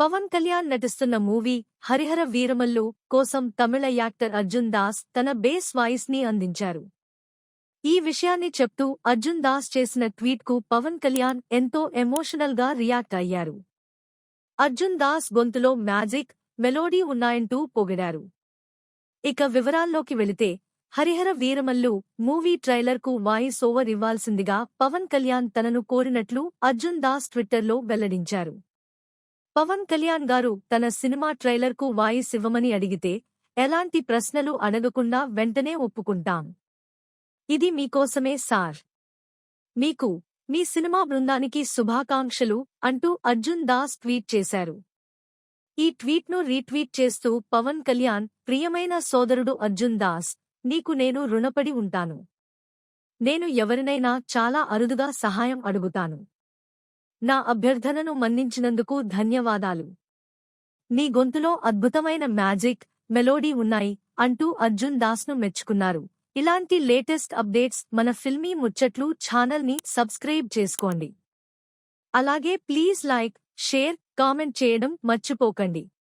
పవన్ కళ్యాణ్ నటిస్తున్న మూవీ హరిహర వీరమల్లు కోసం తమిళ యాక్టర్ అర్జున్ దాస్ తన బేస్ వాయిస్ని అందించారు. ఈ విషయాన్ని చెప్తూ అర్జున్ దాస్ చేసిన ట్వీట్కు పవన్ కళ్యాణ్ ఎంతో ఎమోషనల్గా రియాక్ట్ అయ్యారు. అర్జున్ దాస్ గొంతులో మ్యాజిక్ మెలోడీ ఉన్నాయంటూ పొగిడారు. ఇక వివరాల్లోకి వెళితే హరిహర వీరమల్లు మూవీ ట్రైలర్కు వాయిస్ ఓవర్ ఇవ్వాల్సిందిగా పవన్ కళ్యాణ్ తనను కోరినట్లు అర్జున్ దాస్ ట్విట్టర్లో వెల్లడించారు. పవన్ కళ్యాణ్ గారు తన సినిమా ట్రైలర్కు వాయిస్ ఇవ్వమని అడిగితే ఎలాంటి ప్రశ్నలు అడగకుండా వెంటనే ఒప్పుకుంటాం. ఇది మీకోసమే సార్. మీకు మీ సినిమా బృందానికి శుభాకాంక్షలు అంటూ అర్జున్ దాస్ ట్వీట్ చేశారు. ఈ ట్వీట్ను రీట్వీట్ చేస్తూ పవన్ కళ్యాణ్ ప్రియమైన సోదరుడు అర్జున్ దాస్ నీకు నేను రుణపడి ఉంటాను. నేను ఎవరినైనా చాలా అరుదుగా సహాయం అడుగుతాను. నా అభ్యర్థనను మన్నించినందుకు ధన్యవాదాలు. నీ గొంతులో అద్భుతమైన మ్యాజిక్ మెలోడీ ఉన్నాయి అంటూ అర్జున్ దాస్ను మెచ్చుకున్నారు. ఇలాంటి లేటెస్ట్ అప్డేట్స్ మన ఫిల్మీ ముచ్చట్లు ఛానల్ని సబ్స్క్రైబ్ చేసుకోండి. అలాగే ప్లీజ్ లైక్ షేర్ కామెంట్ చేయడం మర్చిపోకండి.